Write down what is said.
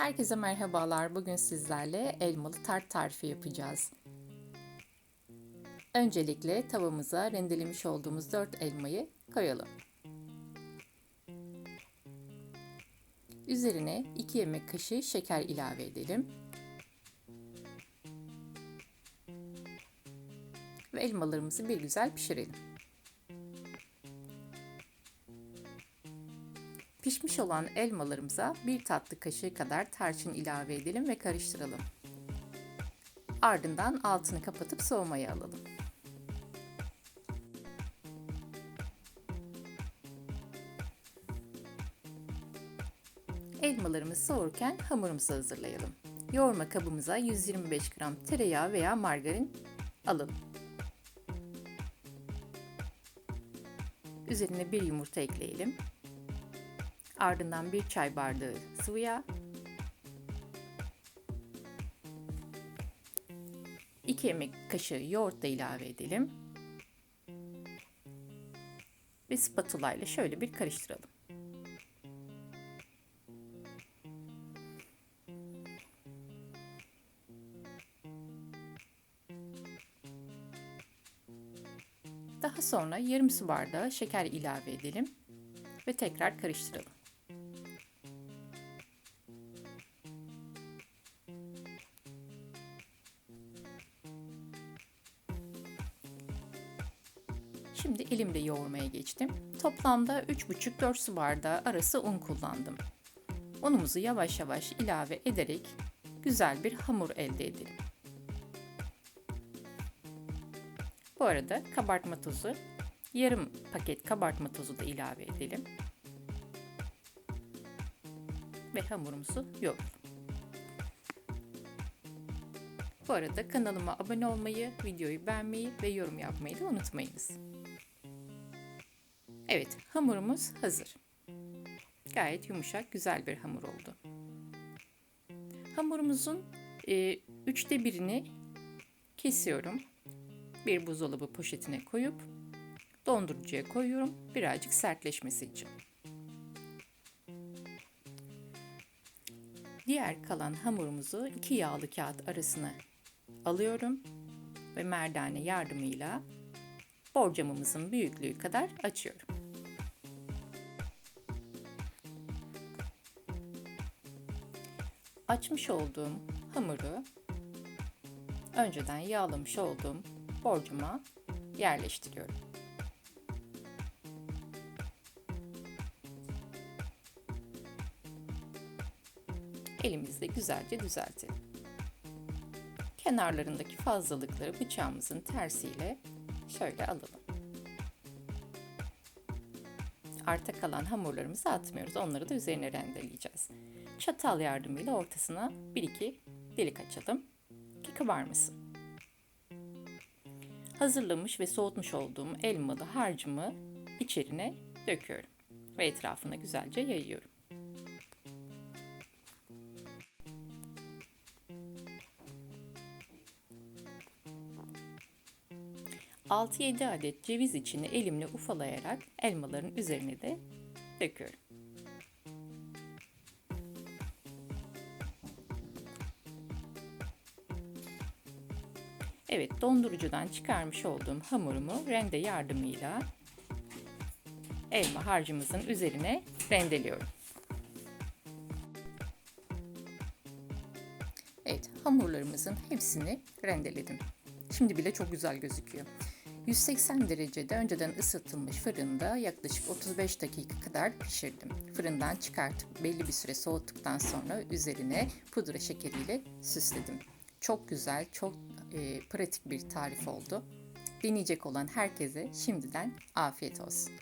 Herkese merhabalar. Bugün sizlerle elmalı tart tarifi yapacağız. Öncelikle tavamıza rendelemiş olduğumuz 4 elmayı koyalım. Üzerine 2 yemek kaşığı şeker ilave edelim. Ve elmalarımızı bir güzel pişirelim. Pişmiş olan elmalarımıza bir tatlı kaşığı kadar tarçın ilave edelim ve karıştıralım. Ardından altını kapatıp soğumaya alalım. Elmalarımız soğurken hamurumuzu hazırlayalım. Yoğurma kabımıza 125 gram tereyağı veya margarin alalım. Üzerine bir yumurta ekleyelim. Ardından bir çay bardağı sıvı yağ, 2 yemek kaşığı yoğurt da ilave edelim. Ve spatula ile şöyle bir karıştıralım. Daha sonra yarım su bardağı şeker ilave edelim ve tekrar karıştıralım. Şimdi elimde yoğurmaya geçtim. Toplamda 3,5-4 su bardağı arası un kullandım. Unumuzu yavaş yavaş ilave ederek güzel bir hamur elde edelim. Bu arada kabartma tozu, yarım paket kabartma tozu da ilave edelim. Ve hamurumuzu yoğuralım. Bu arada kanalıma abone olmayı, videoyu beğenmeyi ve yorum yapmayı da unutmayınız. Evet, hamurumuz hazır. Gayet yumuşak, güzel bir hamur oldu. Hamurumuzun e, üçte birini kesiyorum. Bir buzdolabı poşetine koyup dondurucuya koyuyorum birazcık sertleşmesi için. Diğer kalan hamurumuzu iki yağlı kağıt arasına alıyorum ve merdane yardımıyla borcamımızın büyüklüğü kadar açıyorum. Açmış olduğum hamuru önceden yağlamış olduğum borcama yerleştiriyorum. Elimizle güzelce düzeltelim. Kenarlarındaki fazlalıkları bıçağımızın tersiyle şöyle alalım. Arta kalan hamurlarımızı atmıyoruz. Onları da üzerine rendeleyeceğiz. Çatal yardımıyla ortasına 1-2 delik açalım ki kabarmasın. Hazırlamış ve soğutmuş olduğum elmalı harcımı içerine döküyorum ve etrafına güzelce yayıyorum. 6-7 adet ceviz içini elimle ufalayarak elmaların üzerine de döküyorum. Evet, dondurucudan çıkarmış olduğum hamurumu rende yardımıyla elma harcımızın üzerine rendeliyorum. Evet, hamurlarımızın hepsini rendeledim. Şimdi bile çok güzel gözüküyor. 180 derecede önceden ısıtılmış fırında yaklaşık 35 dakika kadar pişirdim. Fırından çıkartıp belli bir süre soğuttuktan sonra üzerine pudra şekeriyle süsledim. Çok güzel, çok e, pratik bir tarif oldu. Deneyecek olan herkese şimdiden afiyet olsun.